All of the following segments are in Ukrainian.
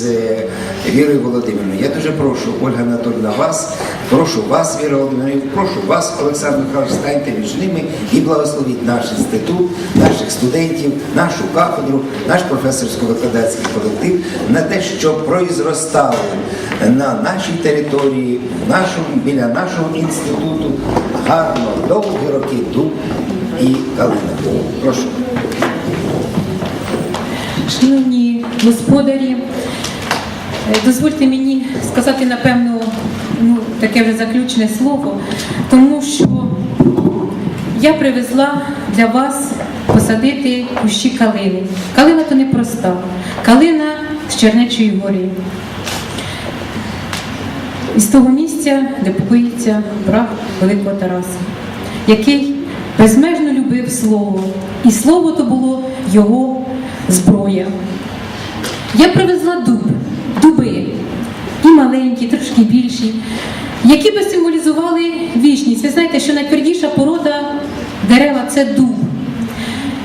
з е, Вірою Володимирівною. Я дуже прошу, Ольга Анатольовна, вас, прошу вас, Віра Володимирівна, прошу вас, Олександр Михайлович, станьте між ними і благословіть наш інститут, наших студентів, нашу кафедру, наш професорсько-викладацький колектив на те, що произростали на нашій території, нашому, біля нашого інституту гарно, довгі роки дуб і калина. Прошу. Шановні господарі, дозвольте мені сказати, напевно, ну, таке вже заключне слово, тому що я привезла для вас посадити кущі калини. Калина то не проста, калина з Чернечої гори. Із того місця, де покоїться брат Великого Тараса, який безмежно любив слово, і слово то було його зброя. Я привезла дуб, дуби, і маленькі, трошки більші, які би символізували вічність. Ви знаєте, що найтвердіша порода дерева це дуб.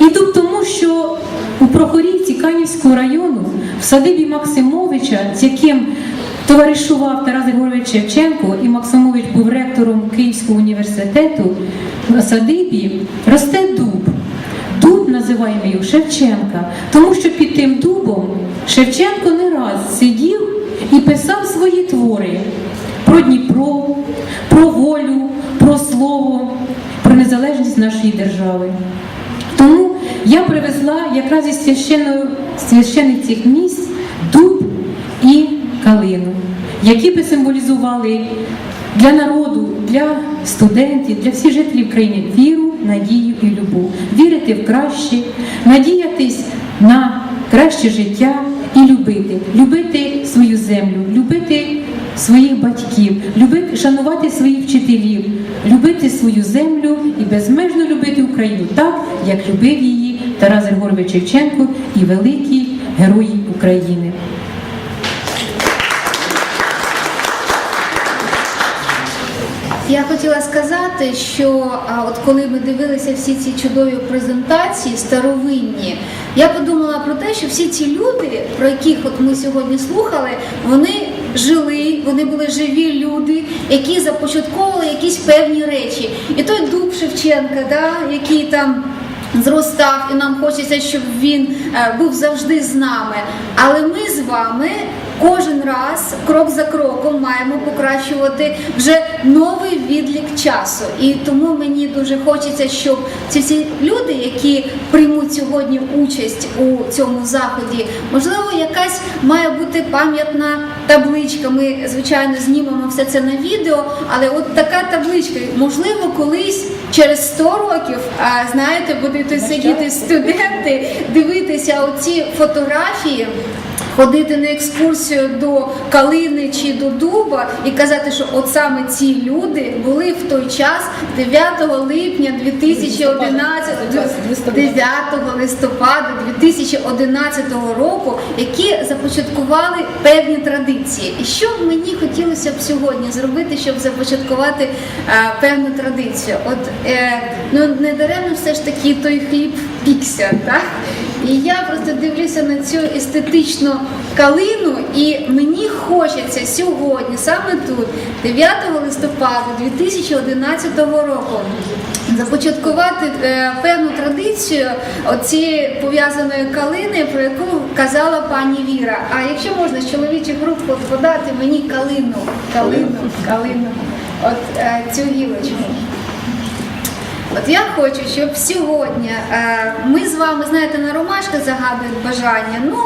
І дуб тому, що у Прохорівці Канівського району в садибі Максимовича, з яким товаришував Тарас Григорович Шевченко, і Максимович був ректором Київського університету, на садибі росте дуб. Називаємо його Шевченка, тому що під тим дубом Шевченко не раз сидів і писав свої твори про Дніпро, про волю, про слово, про незалежність нашої держави. Тому я привезла якраз із священних цих місць дуб і калину, які би символізували для народу, для студентів, для всіх жителів країни віру, надію і любов. Вірити в краще, надіятись на краще життя і любити, любити свою землю, любити своїх батьків, любити, шанувати своїх вчителів, любити свою землю і безмежно любити Україну так, як любив її Тарас Григорович Шевченко і великі герої України. Я хотіла сказати, що от коли ми дивилися всі ці чудові презентації старовинні, я подумала про те, що всі ці люди, про яких от ми сьогодні слухали, вони жили, вони були живі люди, які започатковували якісь певні речі. І той дуб Шевченка, да, який там. Зростав, і нам хочеться, щоб він е, був завжди з нами. Але ми з вами кожен раз, крок за кроком, маємо покращувати вже новий відлік часу. І тому мені дуже хочеться, щоб ці всі люди, які приймуть сьогодні участь у цьому заході, можливо, якась має бути пам'ятна табличка. Ми, звичайно, знімемо все це на відео, але от така табличка, можливо, колись через 100 років, а, знаєте, будете сидіти студенти, дивитися оці фотографії. Ходити на екскурсію до калини чи до дуба і казати, що от саме ці люди були в той час 9 липня 2011 9 листопада 2011 року, які започаткували певні традиції. І що мені хотілося б сьогодні зробити, щоб започаткувати е, певну традицію? От е, ну не даремно все ж таки той хліб пікся, так? І я просто дивлюся на цю естетичну калину, і мені хочеться сьогодні, саме тут, 9 листопада 2011 року, започаткувати е, певну традицію оцієї пов'язаної калини, про яку казала пані Віра. А якщо можна з чоловічих груп подати мені калину, калину, калину, от е, цю гілочку. От я хочу, щоб сьогодні е, ми з вами, знаєте, на ромашка загадують бажання. Ну,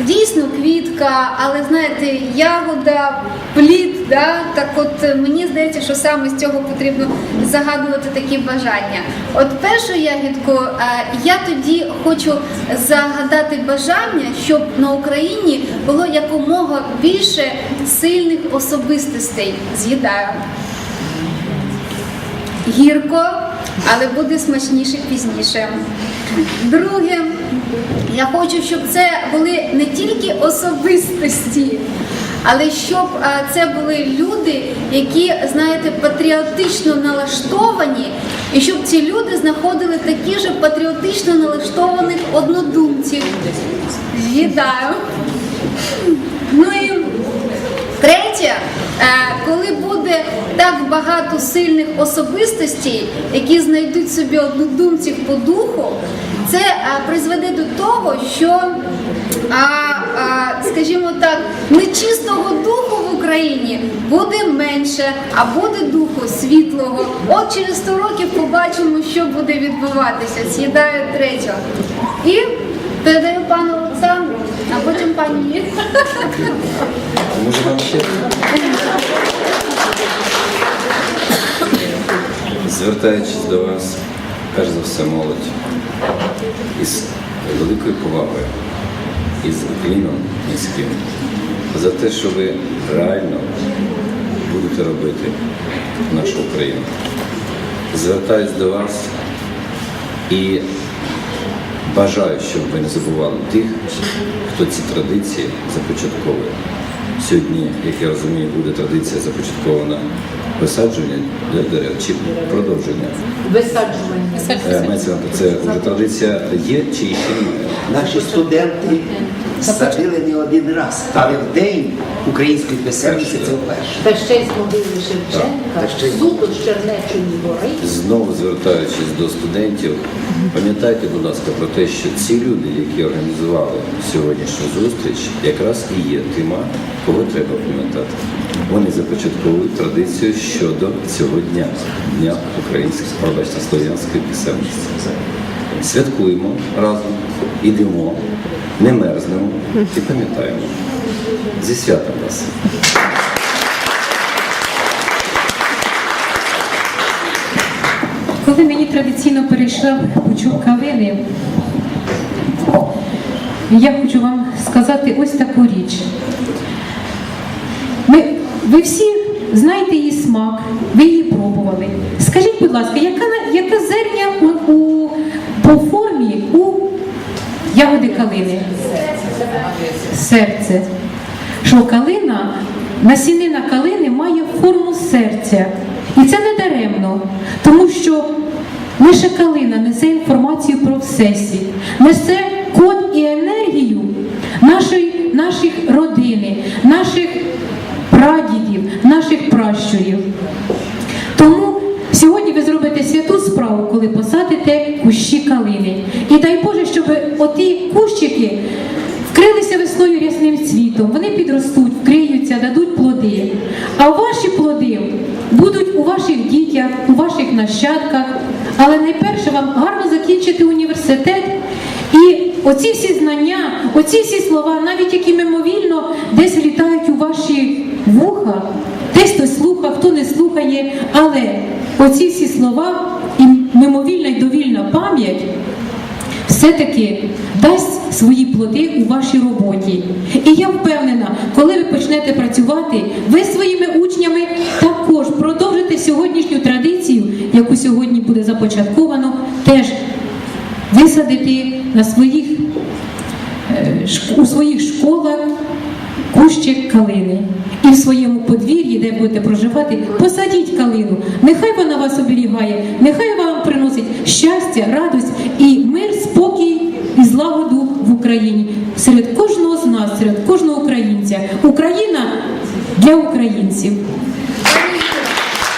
дійсно, квітка, але знаєте, ягода, плід, да? так от е, мені здається, що саме з цього потрібно загадувати такі бажання. От першу ягідку е, я тоді хочу загадати бажання, щоб на Україні було якомога більше сильних особистостей. З'їдаю. Гірко, але буде смачніше пізніше. Друге, я хочу, щоб це були не тільки особистості, але щоб це були люди, які, знаєте, патріотично налаштовані, і щоб ці люди знаходили такі ж патріотично налаштованих однодумців. З'їдаю. Е, Коли буде так багато сильних особистостей, які знайдуть собі однодумців по духу, це е, призведе до того, що, а, а, скажімо так, нечистого духу в Україні буде менше, а буде духу світлого. От через 100 років побачимо, що буде відбуватися. З'їдаю третього. І передаю пану Олександру, а потім пані Може вам ще? Звертаючись до вас, перш за все молодь, із великою повагою, із кліном низьким, за те, що ви реально будете робити нашу Україну. Звертаюсь до вас і бажаю, щоб ви не забували тих, хто ці традиції започатковує. Сьогодні, як я розумію, буде традиція започаткована висадження для дерев чи продовження. Висаджування. Е, Мається це вже традиція є чи ще немає? Наші студенти садили не один раз, але в день української писемності це вперше. Та ще й з Шевченка, суто з Чернечої гори. Знову звертаючись до студентів, пам'ятайте, будь ласка, про те, що ці люди, які організували сьогоднішню зустріч, якраз і є тима, кого треба пам'ятати. Вони започатковують традицію щодо цього дня, дня української пробачте, слов'янської писемності. Святкуємо разом, ідемо, не мерзнемо і пам'ятаємо. Зі святом вас! Коли мені традиційно перейшла пучок калини, я хочу вам сказати ось таку річ. Ми, ви всі знаєте її смак, ви її пробували. Скажіть, будь ласка, яка, на- калини? Серце. Що калина, насінина калини має форму серця. І це не даремно, тому що лише калина несе інформацію про всесвіт, несе код і енергію нашої, наших родини, наших прадідів, наших пращурів. Ви зробите святу справу, коли посадите кущі калини. І дай Боже, щоб оті кущики вкрилися весною рясним цвітом, вони підростуть, вкриються, дадуть плоди. А ваші плоди будуть у ваших дітях, у ваших нащадках. Але найперше вам гарно закінчити університет і оці всі знання, оці всі слова, навіть які мимовільно десь літають у ваші вуха, десь хтось слухає, не слухає, але оці всі слова і мимовільна й довільна пам'ять все-таки дасть свої плоди у вашій роботі. І я впевнена, коли ви почнете працювати, ви своїми учнями також продовжите сьогоднішню традицію, яку сьогодні буде започатковано, теж висадити на своїх, е, у своїх школах кущик калини. І в своєму подвір'ї, де будете проживати, посадіть калину. Нехай вона вас оберігає, нехай вам приносить щастя, радость і мир, спокій і злагоду в Україні серед кожного з нас, серед кожного українця. Україна для українців. Пані Юлі,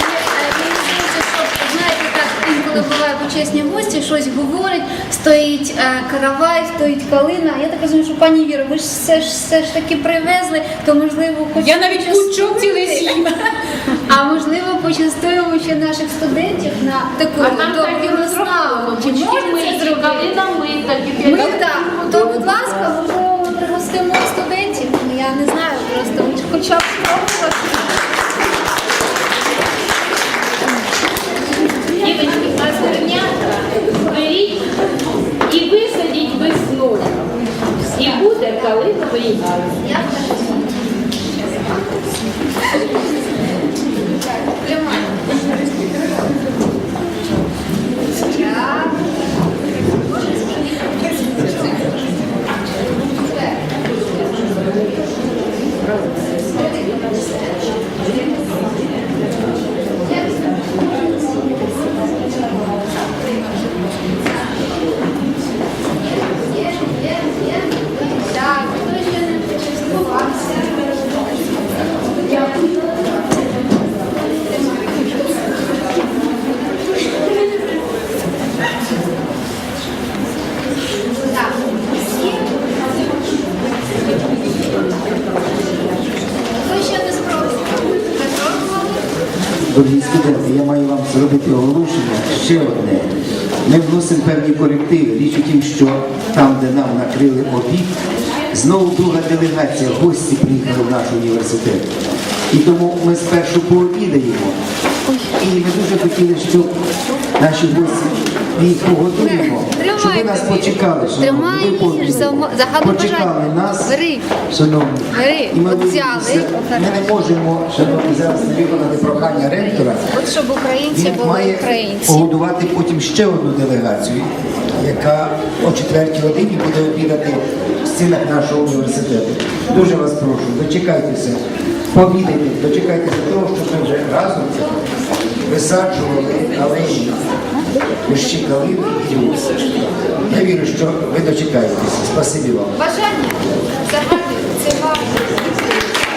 е, мені здається, що, знаєте, так буває почесні гості, щось говорять, стоїть е, каравай, стоїть калина. Я так розумію, що пані Віра, ви ж все ж все ж таки привезли, то можливо хоч Я навіть пучок цілий з'їм. А можливо, почастуємо ще наших студентів на таку добру славу. Чи можна ми, це зробити? ми, так і Ми так. То, будь ласка, можливо, ми пригостимо студентів. Ну, Я не знаю, просто хоча б спробувати. Дівчатки, а зернята беріть і висадіть весною. І буде калиновий газ. Я Тримай. Так, хто ще не почастувався? Дякую. Дорогі студенти, я маю вам зробити оголошення ще одне. Ми вносимо певні корективи. Річ у тім, що там, де нам накрили обід, знову друга делегація, гості приїхали в наш університет. І тому ми спершу пообідаємо. І ми дуже хотіли, щоб наші гості їх погодуємо, щоб ви нас почекали. Тримай, Ви пообідали. їж, за- загадуй Почекали бажання. нас, Бери. шановні. Бери. І ми, взяли. ми не можемо, шановні, зараз не виконати прохання ректора. От щоб українці Він були має українці. погодувати потім ще одну делегацію, яка о четвертій годині буде обідати в стінах нашого університету. Дуже вас прошу, дочекайтеся, пообідайте, дочекайтеся того, що ми вже разом висаджували алеї, Ущикали і Я вірю, що ви дочекаєтеся. Спасибі вам. Бажання загальне це ваше.